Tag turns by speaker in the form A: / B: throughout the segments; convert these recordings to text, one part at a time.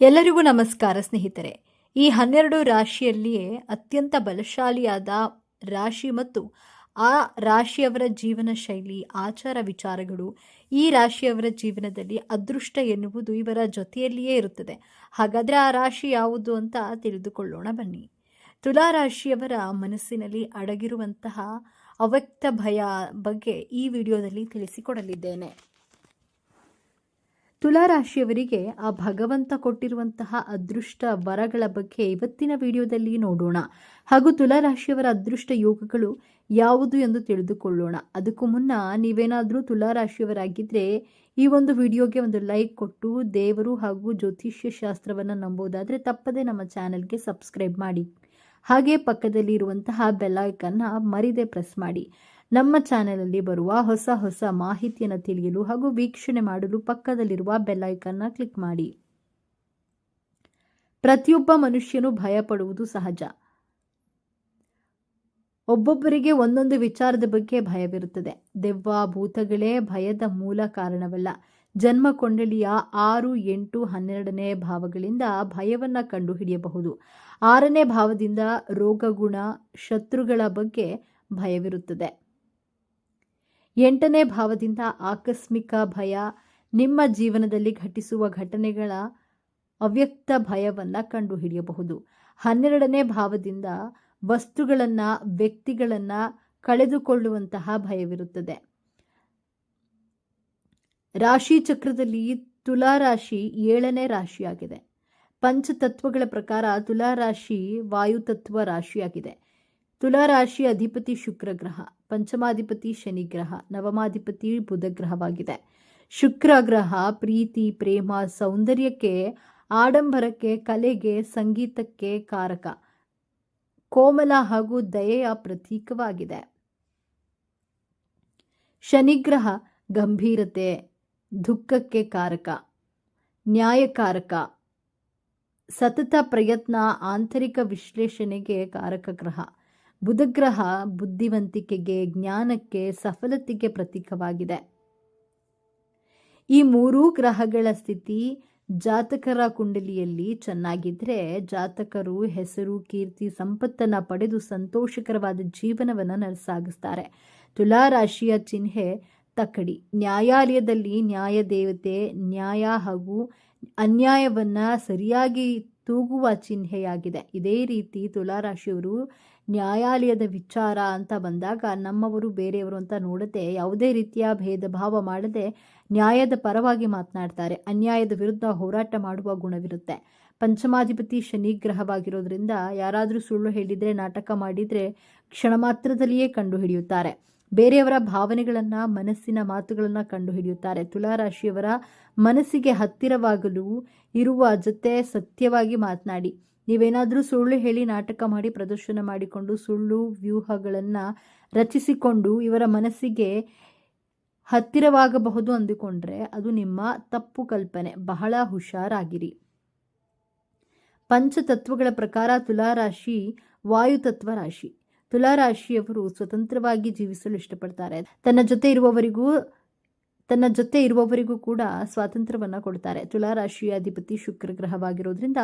A: ಎಲ್ಲರಿಗೂ ನಮಸ್ಕಾರ ಸ್ನೇಹಿತರೆ. ಈ ಹನ್ನೆರಡು ರಾಶಿಯಲ್ಲಿಯೇ ಅತ್ಯಂತ ಬಲಶಾಲಿಯಾದ ರಾಶಿ ಮತ್ತು ಆ ರಾಶಿಯವರ ಜೀವನ ಶೈಲಿ, ಆಚಾರ ವಿಚಾರಗಳು ಈ ರಾಶಿಯವರ ಜೀವನದಲ್ಲಿ ಅದೃಷ್ಟ ಎನ್ನುವುದು ಇವರ ಜೊತೆಯಲ್ಲಿಯೇ ಇರುತ್ತದೆ. ಹಾಗಾದರೆ ಆ ರಾಶಿ ಯಾವುದು ಅಂತ ತಿಳಿದುಕೊಳ್ಳೋಣ ಬನ್ನಿ. ತುಲಾ ರಾಶಿಯವರ ಮನಸ್ಸಿನಲ್ಲಿ ಅಡಗಿರುವಂತಹ ಅವ್ಯಕ್ತ ಭಯ ಬಗ್ಗೆ ಈ ವಿಡಿಯೋದಲ್ಲಿ ತಿಳಿಸಿಕೊಡಲಿದ್ದೇನೆ. ತುಲಾರಾಶಿಯವರಿಗೆ ಆ ಭಗವಂತ ಕೊಟ್ಟಿರುವಂತಹ ಅದೃಷ್ಟ ವರಗಳ ಬಗ್ಗೆ ಇವತ್ತಿನ ವಿಡಿಯೋದಲ್ಲಿ ನೋಡೋಣ. ಹಾಗೂ ತುಲಾರಾಶಿಯವರ ಅದೃಷ್ಟ ಯೋಗಗಳು ಯಾವುದು ಎಂದು ತಿಳಿದುಕೊಳ್ಳೋಣ. ಅದಕ್ಕೂ ಮುನ್ನ ನೀವೇನಾದರೂ ತುಲಾರಾಶಿಯವರಾಗಿದ್ದರೆ ಈ ಒಂದು ವಿಡಿಯೋಗೆ ಒಂದು ಲೈಕ್ ಕೊಟ್ಟು ದೇವರು ಹಾಗೂ ಜ್ಯೋತಿಷ್ಯ ಶಾಸ್ತ್ರವನ್ನು ನಂಬೋದಾದರೆ ತಪ್ಪದೆ ನಮ್ಮ ಚಾನೆಲ್ಗೆ ಸಬ್ಸ್ಕ್ರೈಬ್ ಮಾಡಿ. ಹಾಗೆ ಪಕ್ಕದಲ್ಲಿ ಇರುವಂತಹ ಬೆಲ್ಲೈಕನ್ನ ಮರಿದೆ ಪ್ರೆಸ್ ಮಾಡಿ. ನಮ್ಮ ಚಾನೆಲಲ್ಲಿ ಬರುವ ಹೊಸ ಹೊಸ ಮಾಹಿತಿಯನ್ನು ತಿಳಿಯಲು ಹಾಗೂ ವೀಕ್ಷಣೆ ಮಾಡಲು ಪಕ್ಕದಲ್ಲಿರುವ ಬೆಲ್ಲೈಕನ್ನ ಕ್ಲಿಕ್ ಮಾಡಿ. ಪ್ರತಿಯೊಬ್ಬ ಮನುಷ್ಯನು ಭಯಪಡುವುದು ಸಹಜ. ಒಬ್ಬೊಬ್ಬರಿಗೆ ಒಂದೊಂದು ವಿಚಾರದ ಬಗ್ಗೆ ಭಯವಿರುತ್ತದೆ. ದೆವ್ವ, ಭೂತಗಳೇ ಭಯದ ಮೂಲ ಕಾರಣವಲ್ಲ. ಜನ್ಮ ಕೊಂಡಳಿಯ ಆರು, ಎಂಟು, ಹನ್ನೆರಡನೇ ಭಾವಗಳಿಂದ ಭಯವನ್ನು ಕಂಡುಹಿಡಿಯಬಹುದು. ಆರನೇ ಭಾವದಿಂದ ರೋಗಗುಣ, ಶತ್ರುಗಳ ಬಗ್ಗೆ ಭಯವಿರುತ್ತದೆ. ಎಂಟನೇ ಭಾವದಿಂದ ಆಕಸ್ಮಿಕ ಭಯ, ನಿಮ್ಮ ಜೀವನದಲ್ಲಿ ಘಟಿಸುವ ಘಟನೆಗಳ ಅವ್ಯಕ್ತ ಭಯವನ್ನು ಕಂಡುಹಿಡಿಯಬಹುದು. ಹನ್ನೆರಡನೇ ಭಾವದಿಂದ ವಸ್ತುಗಳನ್ನು, ವ್ಯಕ್ತಿಗಳನ್ನು ಕಳೆದುಕೊಳ್ಳುವಂತಹ ಭಯವಿರುತ್ತದೆ. ರಾಶಿ ಚಕ್ರದಲ್ಲಿ ತುಲಾ ರಾಶಿ ಏಳನೇ ರಾಶಿಯಾಗಿದೆ. ಪಂಚತತ್ವಗಳ ಪ್ರಕಾರ ತುಲಾ ರಾಶಿ ವಾಯುತತ್ವ ರಾಶಿಯಾಗಿದೆ. ತುಲಾ ರಾಶಿ ಅಧಿಪತಿ ಶುಕ್ರ ಗ್ರಹ ಪಂಚಮಾಧಿಪತಿ ಶನಿಗ್ರಹ ನವಮಾಧಿಪತಿ ಬುಧಗ್ರಹವಾಗಿದೆ ಶುಕ್ರ ಗ್ರಹ ಪ್ರೀತಿ, ಪ್ರೇಮ, ಸೌಂದರ್ಯಕ್ಕೆ, ಆಡಂಬರಕ್ಕೆ, ಕಲೆಗೆ, ಸಂಗೀತಕ್ಕೆ ಕಾರಕ. ಕೋಮಲ ಹಾಗೂ ದಯೆಯ ಪ್ರತೀಕವಾಗಿದೆ. ಶನಿಗ್ರಹ ಗಂಭೀರತೆ, ದುಃಖಕ್ಕೆ ಕಾರಕ ನ್ಯಾಯಕಾರಕ ಸತತ ಪ್ರಯತ್ನ, ಆಂತರಿಕ ವಿಶ್ಲೇಷಣೆಗೆ ಕಾರಕ ಗ್ರಹ. ಬುಧಗ್ರಹ ಬುದ್ಧಿವಂತಿಕೆಗೆ, ಜ್ಞಾನಕ್ಕೆ, ಸಫಲತೆಗೆ ಪ್ರತೀಕವಾಗಿದೆ. ಈ ಮೂರೂ ಗ್ರಹಗಳ ಸ್ಥಿತಿ ಜಾತಕರ ಕುಂಡಲಿಯಲ್ಲಿ ಚೆನ್ನಾಗಿದ್ದರೆ ಜಾತಕರು ಹೆಸರು, ಕೀರ್ತಿ, ಸಂಪತ್ತನ್ನು ಪಡೆದು ಸಂತೋಷಕರವಾದ ಜೀವನವನ್ನು ನಡೆಸಾಗಿಸ್ತಾರೆ. ತುಲಾರಾಶಿಯ ಚಿಹ್ನೆ ತಕ್ಕಡಿ. ನ್ಯಾಯಾಲಯದಲ್ಲಿ ನ್ಯಾಯದೇವತೆ, ನ್ಯಾಯ ಹಾಗೂ ಅನ್ಯಾಯವನ್ನು ಸರಿಯಾಗಿ ತೂಗುವ ಚಿಹ್ನೆಯಾಗಿದೆ. ಇದೇ ರೀತಿ ತುಲಾರಾಶಿಯವರು ನ್ಯಾಯಾಲಯದ ವಿಚಾರ ಅಂತ ಬಂದಾಗ ನಮ್ಮವರು ಬೇರೆಯವರು ಅಂತ ನೋಡದೆ ಯಾವುದೇ ರೀತಿಯ ಭೇದ ಭಾವ ಮಾಡದೆ ನ್ಯಾಯದ ಪರವಾಗಿ ಮಾತನಾಡ್ತಾರೆ. ಅನ್ಯಾಯದ ವಿರುದ್ಧ ಹೋರಾಟ ಮಾಡುವ ಗುಣವಿರುತ್ತೆ. ಪಂಚಮಾಧಿಪತಿ ಶನಿ ಗ್ರಹವಾಗಿರೋದ್ರಿಂದ ಯಾರಾದರೂ ಸುಳ್ಳು ಹೇಳಿದರೆ ನಾಟಕ ಮಾಡಿದರೆ ಕ್ಷಣ ಮಾತ್ರದಲ್ಲಿಯೇ ಕಂಡುಹಿಡಿಯುತ್ತಾರೆ. ಬೇರೆಯವರ ಭಾವನೆಗಳನ್ನು, ಮನಸ್ಸಿನ ಮಾತುಗಳನ್ನು ಕಂಡುಹಿಡಿಯುತ್ತಾರೆ. ತುಲಾರಾಶಿಯವರ ಮನಸ್ಸಿಗೆ ಹತ್ತಿರವಾಗಲು ಇರುವ ಜೊತೆ ಸತ್ಯವಾಗಿ ಮಾತನಾಡಿ. ನೀವೇನಾದರೂ ಸುಳ್ಳು ಹೇಳಿ ನಾಟಕ ಮಾಡಿ, ಪ್ರದರ್ಶನ ಮಾಡಿಕೊಂಡು ಸುಳ್ಳು ವ್ಯೂಹಗಳನ್ನು ರಚಿಸಿಕೊಂಡು ಇವರ ಮನಸ್ಸಿಗೆ ಹತ್ತಿರವಾಗಬಹುದು ಅಂದುಕೊಂಡ್ರೆ ಅದು ನಿಮ್ಮ ತಪ್ಪು ಕಲ್ಪನೆ. ಬಹಳ ಹುಷಾರಾಗಿರಿ. ಪಂಚತತ್ವಗಳ ಪ್ರಕಾರ ತುಲಾರಾಶಿ ವಾಯುತತ್ವ ರಾಶಿ. ತುಲಾರಾಶಿಯವರು ಸ್ವತಂತ್ರವಾಗಿ ಜೀವಿಸಲು ಇಷ್ಟಪಡ್ತಾರೆ. ತನ್ನ ಜೊತೆ ಇರುವವರಿಗೂ, ತನ್ನ ಜೊತೆ ಇರುವವರಿಗೂ ಕೂಡ ಸ್ವಾತಂತ್ರ್ಯವನ್ನು ಕೊಡ್ತಾರೆ. ತುಲಾರಾಶಿಯ ಅಧಿಪತಿ ಶುಕ್ರ ಗ್ರಹವಾಗಿರೋದ್ರಿಂದ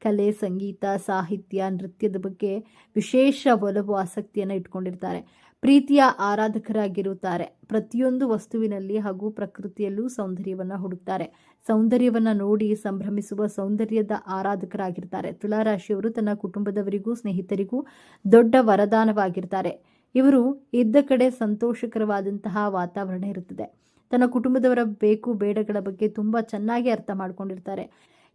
A: ಕಲೆ, ಸಂಗೀತ, ಸಾಹಿತ್ಯ, ನೃತ್ಯದ ಬಗ್ಗೆ ವಿಶೇಷ ಒಲವು, ಆಸಕ್ತಿಯನ್ನು ಇಟ್ಕೊಂಡಿರ್ತಾರೆ. ಪ್ರೀತಿಯ ಆರಾಧಕರಾಗಿರುತ್ತಾರೆ. ಪ್ರತಿಯೊಂದು ವಸ್ತುವಿನಲ್ಲಿ ಹಾಗೂ ಪ್ರಕೃತಿಯಲ್ಲೂ ಸೌಂದರ್ಯವನ್ನು ಹುಡುಕ್ತಾರೆ. ಸೌಂದರ್ಯವನ್ನು ನೋಡಿ ಸಂಭ್ರಮಿಸುವ ಸೌಂದರ್ಯದ ಆರಾಧಕರಾಗಿರ್ತಾರೆ. ತುಲಾರಾಶಿಯವರು ತನ್ನ ಕುಟುಂಬದವರಿಗೂ, ಸ್ನೇಹಿತರಿಗೂ ದೊಡ್ಡ ವರದಾನವಾಗಿರ್ತಾರೆ. ಇವರು ಇದ್ದ ಕಡೆ ಸಂತೋಷಕರವಾದಂತಹ ವಾತಾವರಣ ಇರುತ್ತದೆ. ತನ್ನ ಕುಟುಂಬದವರ ಬೇಕು, ಬೇಡಗಳ ಬಗ್ಗೆ ತುಂಬ ಚೆನ್ನಾಗಿ ಅರ್ಥ ಮಾಡ್ಕೊಂಡಿರ್ತಾರೆ.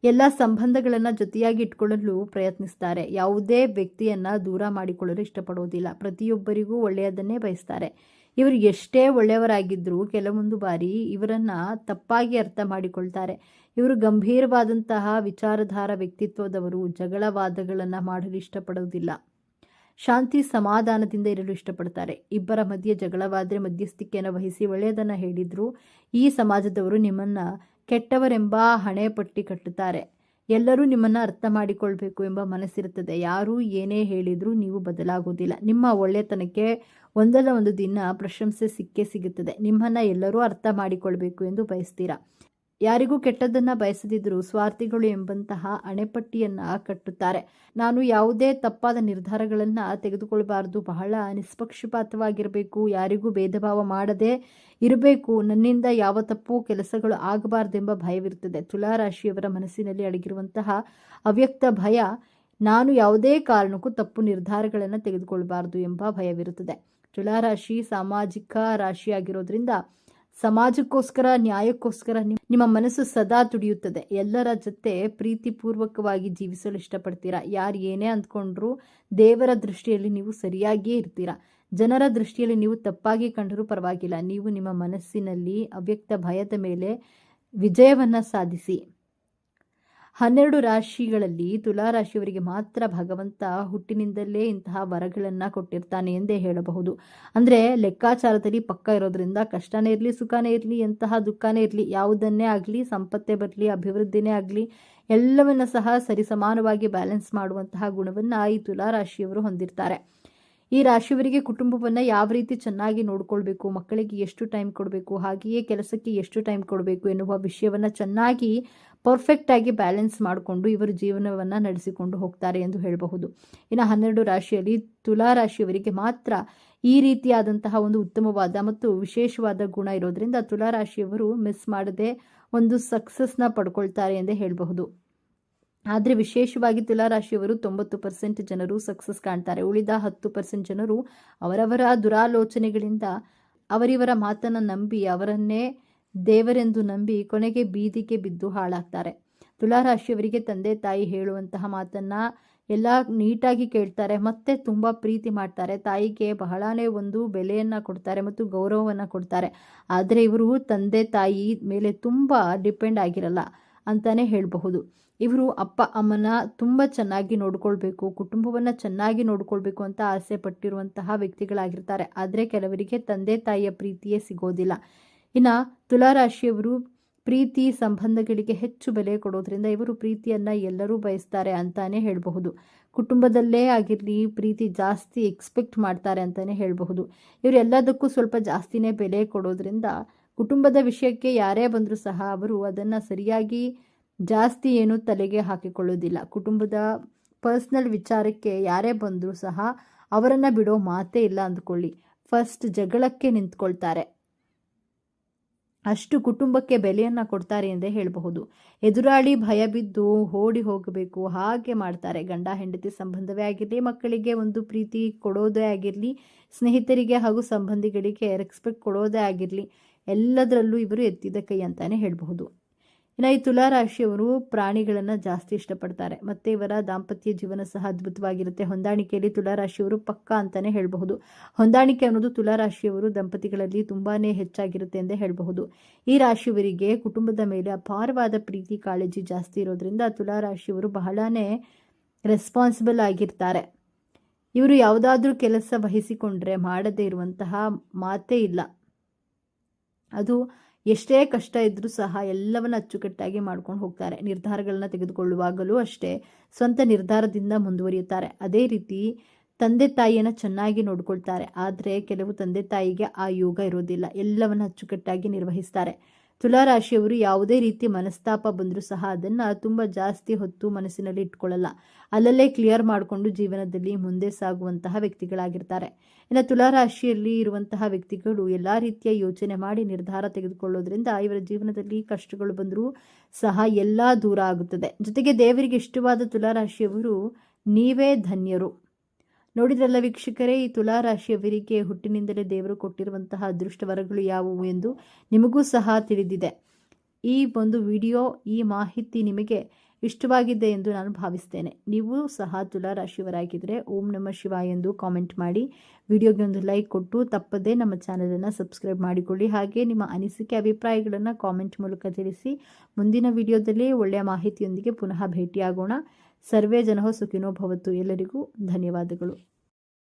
A: ಎಲ್ಲ ಸಂಬಂಧಗಳನ್ನು ಜೊತೆಯಾಗಿ ಇಟ್ಕೊಳ್ಳಲು ಪ್ರಯತ್ನಿಸ್ತಾರೆ. ಯಾವುದೇ ವ್ಯಕ್ತಿಯನ್ನು ದೂರ ಮಾಡಿಕೊಳ್ಳಲು ಇಷ್ಟಪಡೋದಿಲ್ಲ ಪ್ರತಿಯೊಬ್ಬರಿಗೂ ಒಳ್ಳೆಯದನ್ನೇ ಬಯಸ್ತಾರೆ. ಇವರು ಎಷ್ಟೇ ಒಳ್ಳೆಯವರಾಗಿದ್ದರೂ ಕೆಲವೊಂದು ಬಾರಿ ಇವರನ್ನು ತಪ್ಪಾಗಿ ಅರ್ಥ ಮಾಡಿಕೊಳ್ತಾರೆ. ಇವರು ಗಂಭೀರವಾದಂತಹ ವಿಚಾರಧಾರ ವ್ಯಕ್ತಿತ್ವದವರು ಜಗಳವಾದಗಳನ್ನು ಮಾಡಲು ಇಷ್ಟಪಡುವುದಿಲ್ಲ. ಶಾಂತಿ ಸಮಾಧಾನದಿಂದ ಇರಲು ಇಷ್ಟಪಡ್ತಾರೆ. ಇಬ್ಬರ ಮಧ್ಯೆ ಜಗಳವಾದರೆ ಮಧ್ಯಸ್ಥಿಕೆಯನ್ನು ವಹಿಸಿ ಒಳ್ಳೆಯದನ್ನು ಹೇಳಿದ್ರು ಈ ಸಮಾಜದವರು ನಿಮ್ಮನ್ನು ಕೆಟ್ಟವರೆಂಬ ಹಣೆ ಪಟ್ಟಿ ಕಟ್ಟುತ್ತಾರೆ. ಎಲ್ಲರೂ ನಿಮ್ಮನ್ನು ಅರ್ಥ ಮಾಡಿಕೊಳ್ಬೇಕು ಎಂಬ ಮನಸ್ಸಿರುತ್ತದೆ. ಯಾರೂ ಏನೇ ಹೇಳಿದರೂ ನೀವು ಬದಲಾಗುವುದಿಲ್ಲ. ನಿಮ್ಮ ಒಳ್ಳೆತನಕ್ಕೆ ಒಂದಲ್ಲ ಒಂದು ದಿನ ಪ್ರಶಂಸೆ ಸಿಕ್ಕೇ ಸಿಗುತ್ತದೆ. ನಿಮ್ಮನ್ನು ಎಲ್ಲರೂ ಅರ್ಥ ಮಾಡಿಕೊಳ್ಬೇಕು ಎಂದು ಬಯಸ್ತೀರಾ? ಯಾರಿಗೂ ಕೆಟ್ಟದ್ದನ್ನು ಬಯಸದಿದ್ದರೂ ಸ್ವಾರ್ಥಿಗಳು ಎಂಬಂತಹ ಅಣೆಪಟ್ಟಿಯನ್ನು ಕಟ್ಟುತ್ತಾರೆ. ನಾನು ಯಾವುದೇ ತಪ್ಪಾದ ನಿರ್ಧಾರಗಳನ್ನು ತೆಗೆದುಕೊಳ್ಬಾರ್ದು ಬಹಳ ನಿಷ್ಪಕ್ಷಪಾತವಾಗಿರಬೇಕು. ಯಾರಿಗೂ ಭೇದ ಭಾವ ಮಾಡದೆ ಇರಬೇಕು. ನನ್ನಿಂದ ಯಾವ ತಪ್ಪು ಕೆಲಸಗಳು ಆಗಬಾರ್ದೆಂಬ ಭಯವಿರುತ್ತದೆ. ತುಲಾರಾಶಿಯವರ ಮನಸ್ಸಿನಲ್ಲಿ ಅಡಗಿರುವಂತಹ ಅವ್ಯಕ್ತ ಭಯ, ನಾನು ಯಾವುದೇ ಕಾರಣಕ್ಕೂ ತಪ್ಪು ನಿರ್ಧಾರಗಳನ್ನು ತೆಗೆದುಕೊಳ್ಬಾರ್ದು ಎಂಬ ಭಯವಿರುತ್ತದೆ. ತುಲಾರಾಶಿ ಸಾಮಾಜಿಕ ರಾಶಿಯಾಗಿರೋದ್ರಿಂದ ಸಮಾಜಕ್ಕೋಸ್ಕರ, ನ್ಯಾಯಕ್ಕೋಸ್ಕರ ನಿಮ್- ನಿಮ್ಮ ಮನಸ್ಸು ಸದಾ ತುಡಿಯುತ್ತದೆ ಎಲ್ಲರ ಜೊತೆ ಪ್ರೀತಿಪೂರ್ವಕವಾಗಿ ಜೀವಿಸಲು ಇಷ್ಟಪಡ್ತೀರಾ? ಯಾರು ಏನೇ ಅಂದ್ಕೊಂಡ್ರು ದೇವರ ದೃಷ್ಟಿಯಲ್ಲಿ ನೀವು ಸರಿಯಾಗಿಯೇ ಇರ್ತೀರಾ? ಜನರ ದೃಷ್ಟಿಯಲ್ಲಿ ನೀವು ತಪ್ಪಾಗಿ ಕಂಡರೂ ಪರವಾಗಿಲ್ಲ. ನೀವು ನಿಮ್ಮ ಮನಸ್ಸಿನಲ್ಲಿ ಅವ್ಯಕ್ತ ಭಯದ ಮೇಲೆ ವಿಜಯವನ್ನ ಸಾಧಿಸಿ. ಹನ್ನೆರಡು ರಾಶಿಗಳಲ್ಲಿ ತುಲಾ ರಾಶಿಯವರಿಗೆ ಮಾತ್ರ ಭಗವಂತ ಹುಟ್ಟಿನಿಂದಲೇ ಇಂತಹ ವರಗಳನ್ನು ಕೊಟ್ಟಿರ್ತಾನೆ ಎಂದೇ ಹೇಳಬಹುದು. ಅಂದರೆ ಲೆಕ್ಕಾಚಾರದಲ್ಲಿ ಪಕ್ಕ ಇರೋದ್ರಿಂದ ಕಷ್ಟನೇ ಇರಲಿ, ಸುಖನೇ ಇರಲಿ, ಎಂತಹ ದುಃಖನೇ ಇರಲಿ, ಯಾವುದನ್ನೇ ಆಗಲಿ, ಸಂಪತ್ತೇ ಬರಲಿ, ಅಭಿವೃದ್ಧಿನೇ ಆಗಲಿ, ಎಲ್ಲವನ್ನ ಸಹ ಸರಿಸಮಾನವಾಗಿ ಬ್ಯಾಲೆನ್ಸ್ ಮಾಡುವಂತಹ ಗುಣವನ್ನು ಈ ತುಲಾ ರಾಶಿಯವರು ಹೊಂದಿರ್ತಾರೆ. ಈ ರಾಶಿಯವರಿಗೆ ಕುಟುಂಬವನ್ನು ಯಾವ ರೀತಿ ಚೆನ್ನಾಗಿ ನೋಡ್ಕೊಳ್ಬೇಕು, ಮಕ್ಕಳಿಗೆ ಎಷ್ಟು ಟೈಮ್ ಕೊಡಬೇಕು, ಹಾಗೆಯೇ ಕೆಲಸಕ್ಕೆ ಎಷ್ಟು ಟೈಮ್ ಕೊಡಬೇಕು ಎನ್ನುವ ವಿಷಯವನ್ನು ಚೆನ್ನಾಗಿ ಪರ್ಫೆಕ್ಟ್ ಆಗಿ ಬ್ಯಾಲೆನ್ಸ್ ಮಾಡಿಕೊಂಡು ಇವರು ಜೀವನವನ್ನು ನಡೆಸಿಕೊಂಡು ಹೋಗ್ತಾರೆ ಎಂದು ಹೇಳಬಹುದು. ಇನ್ನು ಹನ್ನೆರಡು ರಾಶಿಯಲ್ಲಿ ತುಲಾ ರಾಶಿಯವರಿಗೆ ಮಾತ್ರ ಈ ರೀತಿಯಾದಂತಹ ಒಂದು ಉತ್ತಮವಾದ ಮತ್ತು ವಿಶೇಷವಾದ ಗುಣ ಇರೋದ್ರಿಂದ ತುಲಾ ರಾಶಿಯವರು ಮಿಸ್ ಮಾಡದೆ ಒಂದು ಸಕ್ಸಸ್ನ ಪಡ್ಕೊಳ್ತಾರೆ ಎಂದೇ ಹೇಳಬಹುದು. ಆದರೆ ವಿಶೇಷವಾಗಿ ತುಲಾರಾಶಿಯವರು ತೊಂಬತ್ತು ಪರ್ಸೆಂಟ್ ಜನರು ಸಕ್ಸಸ್ ಕಾಣ್ತಾರೆ. ಉಳಿದ ಹತ್ತು ಪರ್ಸೆಂಟ್ ಜನರು ಅವರವರ ದುರಾಲೋಚನೆಗಳಿಂದ ಅವರಿವರ ಮಾತನ್ನು ನಂಬಿ ಅವರನ್ನೇ ದೇವರೆಂದು ನಂಬಿ ಕೊನೆಗೆ ಬೀದಿಗೆ ಬಿದ್ದು ಹಾಳಾಗ್ತಾರೆ. ತುಲಾರಾಶಿಯವರಿಗೆ ತಂದೆ ತಾಯಿ ಹೇಳುವಂತಹ ಮಾತನ್ನ ಎಲ್ಲ ನೀಟಾಗಿ ಕೇಳ್ತಾರೆ, ಮತ್ತೆ ತುಂಬ ಪ್ರೀತಿ ಮಾಡ್ತಾರೆ. ತಾಯಿಗೆ ಬಹಳನೇ ಒಂದು ಬೆಲೆಯನ್ನು ಕೊಡ್ತಾರೆ ಮತ್ತು ಗೌರವವನ್ನು ಕೊಡ್ತಾರೆ. ಆದರೆ ಇವರು ತಂದೆ ತಾಯಿ ಮೇಲೆ ತುಂಬ ಡಿಪೆಂಡ್ ಆಗಿರಲ್ಲ ಅಂತಾನೆ ಹೇಳಬಹುದು. ಇವರು ಅಪ್ಪ, ಅಮ್ಮನ ತುಂಬ ಚೆನ್ನಾಗಿ ನೋಡ್ಕೊಳ್ಬೇಕು, ಕುಟುಂಬವನ್ನು ಚೆನ್ನಾಗಿ ನೋಡ್ಕೊಳ್ಬೇಕು ಅಂತ ಆಸೆ ಪಟ್ಟಿರುವಂತಹ ವ್ಯಕ್ತಿಗಳಾಗಿರ್ತಾರೆ. ಆದರೆ ಕೆಲವರಿಗೆ ತಂದೆ ತಾಯಿಯ ಪ್ರೀತಿಯೇ ಸಿಗೋದಿಲ್ಲ. ಇನ್ನು ತುಲಾರಾಶಿಯವರು ಪ್ರೀತಿ ಸಂಬಂಧಗಳಿಗೆ ಹೆಚ್ಚು ಬೆಲೆ ಕೊಡೋದ್ರಿಂದ ಇವರು ಪ್ರೀತಿಯನ್ನು ಎಲ್ಲರೂ ಬಯಸ್ತಾರೆ ಅಂತಾನೆ ಹೇಳಬಹುದು. ಕುಟುಂಬದಲ್ಲೇ ಆಗಿರಲಿ ಪ್ರೀತಿ ಜಾಸ್ತಿ ಎಕ್ಸ್ಪೆಕ್ಟ್ ಮಾಡ್ತಾರೆ ಅಂತಾನೆ ಹೇಳಬಹುದು. ಇವರು ಎಲ್ಲದಕ್ಕೂ ಸ್ವಲ್ಪ ಜಾಸ್ತಿನೇ ಬೆಲೆ ಕೊಡೋದ್ರಿಂದ ಕುಟುಂಬದ ವಿಷಯಕ್ಕೆ ಯಾರೇ ಬಂದರೂ ಸಹ ಅವರು ಅದನ್ನು ಸರಿಯಾಗಿ ಜಾಸ್ತಿ ಏನು ತಲೆಗೆ ಹಾಕಿಕೊಳ್ಳೋದಿಲ್ಲ. ಕುಟುಂಬದ ಪರ್ಸ್ನಲ್ ವಿಚಾರಕ್ಕೆ ಯಾರೇ ಬಂದರೂ ಸಹ ಅವರನ್ನು ಬಿಡೋ ಮಾತೇ ಇಲ್ಲ ಅಂದ್ಕೊಳ್ಳಿ. ಫಸ್ಟ್ ಜಗಳಕ್ಕೆ ನಿಂತ್ಕೊಳ್ತಾರೆ. ಅಷ್ಟು ಕುಟುಂಬಕ್ಕೆ ಬೆಲೆಯನ್ನು ಕೊಡ್ತಾರೆ ಎಂದೇ ಹೇಳಬಹುದು. ಎದುರಾಳಿ ಭಯ ಬಿದ್ದು ಓಡಿ ಹೋಗಬೇಕು. ಹಾಗೆ ಮಾಡ್ತಾರೆ. ಗಂಡ, ಹೆಂಡತಿ ಸಂಬಂಧವೇ ಆಗಿರಲಿ, ಮಕ್ಕಳಿಗೆ ಒಂದು ಪ್ರೀತಿ ಕೊಡೋದೇ ಆಗಿರಲಿ, ಸ್ನೇಹಿತರಿಗೆ ಹಾಗೂ ಸಂಬಂಧಿಗಳಿಗೆ ರೆಸ್ಪೆಕ್ಟ್ ಕೊಡೋದೇ ಆಗಿರಲಿ, ಎಲ್ಲದರಲ್ಲೂ ಇವರು ಎತ್ತಿದ ಕೈ ಅಂತಾನೆ ಹೇಳಬಹುದು. ಇನ್ನು ಈ ತುಲಾರಾಶಿಯವರು ಪ್ರಾಣಿಗಳನ್ನು ಜಾಸ್ತಿ ಇಷ್ಟಪಡ್ತಾರೆ. ಮತ್ತು ಇವರ ದಾಂಪತ್ಯ ಜೀವನ ಸಹ ಅದ್ಭುತವಾಗಿರುತ್ತೆ. ಹೊಂದಾಣಿಕೆಯಲ್ಲಿ ತುಲಾರಾಶಿಯವರು ಪಕ್ಕ ಅಂತಲೇ ಹೇಳಬಹುದು. ಹೊಂದಾಣಿಕೆ ಅನ್ನೋದು ತುಲಾರಾಶಿಯವರು ದಂಪತಿಗಳಲ್ಲಿ ತುಂಬಾ ಹೆಚ್ಚಾಗಿರುತ್ತೆ ಎಂದೇ ಹೇಳಬಹುದು. ಈ ರಾಶಿಯವರಿಗೆ ಕುಟುಂಬದ ಮೇಲೆ ಅಪಾರವಾದ ಪ್ರೀತಿ, ಕಾಳಜಿ ಜಾಸ್ತಿ ಇರೋದ್ರಿಂದ ತುಲಾರಾಶಿಯವರು ಬಹಳನೇ ರೆಸ್ಪಾನ್ಸಿಬಲ್ ಆಗಿರ್ತಾರೆ. ಇವರು ಯಾವುದಾದ್ರೂ ಕೆಲಸ ವಹಿಸಿಕೊಂಡ್ರೆ ಮಾಡದೇ ಇರುವಂತಹ ಮಾತೇ ಇಲ್ಲ. ಅದು ಎಷ್ಟೇ ಕಷ್ಟ ಇದ್ದರೂ ಸಹ ಎಲ್ಲವನ್ನ ಅಚ್ಚುಕಟ್ಟಾಗಿ ಮಾಡ್ಕೊಂಡು ಹೋಗ್ತಾರೆ. ನಿರ್ಧಾರಗಳನ್ನ ತೆಗೆದುಕೊಳ್ಳುವಾಗಲೂ ಅಷ್ಟೇ ಸ್ವಂತ ನಿರ್ಧಾರದಿಂದ ಮುಂದುವರಿಯುತ್ತಾರೆ. ಅದೇ ರೀತಿ ತಂದೆ ತಾಯಿಯನ್ನು ಚೆನ್ನಾಗಿ ನೋಡ್ಕೊಳ್ತಾರೆ. ಆದರೆ ಕೆಲವು ತಂದೆ ತಾಯಿಗೆ ಆ ಯೋಗ ಇರೋದಿಲ್ಲ. ಎಲ್ಲವನ್ನ ಅಚ್ಚುಕಟ್ಟಾಗಿ ನಿರ್ವಹಿಸ್ತಾರೆ. ತುಲಾರಾಶಿಯವರು ಯಾವುದೇ ರೀತಿ ಮನಸ್ತಾಪ ಬಂದರೂ ಸಹ ಅದನ್ನು ತುಂಬ ಜಾಸ್ತಿ ಹೊತ್ತು ಮನಸ್ಸಿನಲ್ಲಿ ಇಟ್ಕೊಳ್ಳಲ್ಲ. ಅಲ್ಲಲ್ಲೇ ಕ್ಲಿಯರ್ ಮಾಡಿಕೊಂಡು ಜೀವನದಲ್ಲಿ ಮುಂದೆ ಸಾಗುವಂತಹ ವ್ಯಕ್ತಿಗಳಾಗಿರ್ತಾರೆ. ಇನ್ನು ತುಲಾರಾಶಿಯಲ್ಲಿ ಇರುವಂತಹ ವ್ಯಕ್ತಿಗಳು ಎಲ್ಲ ರೀತಿಯ ಯೋಚನೆ ಮಾಡಿ ನಿರ್ಧಾರ ತೆಗೆದುಕೊಳ್ಳೋದ್ರಿಂದ ಇವರ ಜೀವನದಲ್ಲಿ ಕಷ್ಟಗಳು ಬಂದರೂ ಸಹ ಎಲ್ಲ ದೂರ ಆಗುತ್ತದೆ. ಜೊತೆಗೆ ದೇವರಿಗೆ ಇಷ್ಟವಾದ ತುಲಾರಾಶಿಯವರು ನೀವೇ ಧನ್ಯರು. ನೋಡಿದ್ರಲ್ಲ ವೀಕ್ಷಕರೇ, ಈ ತುಲಾರಾಶಿಯವರಿಗೆ ಹುಟ್ಟಿನಿಂದಲೇ ದೇವರು ಕೊಟ್ಟಿರುವಂತಹ ಅದೃಷ್ಟ ವರಗಳು ಯಾವುವು ಎಂದು ನಿಮಗೂ ಸಹ ತಿಳಿದಿದೆ. ಈ ಒಂದು ವಿಡಿಯೋ, ಈ ಮಾಹಿತಿ ನಿಮಗೆ ಇಷ್ಟವಾಗಿದೆ ಎಂದು ನಾನು ಭಾವಿಸ್ತೇನೆ. ನೀವು ಸಹ ತುಲಾರಾಶಿಯವರಾಗಿದ್ದರೆ ಓಂ ನಮ ಶಿವ ಎಂದು ಕಾಮೆಂಟ್ ಮಾಡಿ, ವಿಡಿಯೋಗೆ ಒಂದು ಲೈಕ್ ಕೊಟ್ಟು ತಪ್ಪದೇ ನಮ್ಮ ಚಾನಲನ್ನು ಸಬ್ಸ್ಕ್ರೈಬ್ ಮಾಡಿಕೊಳ್ಳಿ. ಹಾಗೆ ನಿಮ್ಮ ಅನಿಸಿಕೆ, ಅಭಿಪ್ರಾಯಗಳನ್ನು ಕಾಮೆಂಟ್ ಮೂಲಕ ತಿಳಿಸಿ. ಮುಂದಿನ ವಿಡಿಯೋದಲ್ಲಿ ಒಳ್ಳೆಯ ಮಾಹಿತಿಯೊಂದಿಗೆ ಪುನಃ ಭೇಟಿಯಾಗೋಣ. ಸರ್ವೇ ಜನೋ ಸುಖಿನೋ ಭವತ್ತು ಎಲ್ಲರಿಗೂ ಧನ್ಯವಾದಗಳು.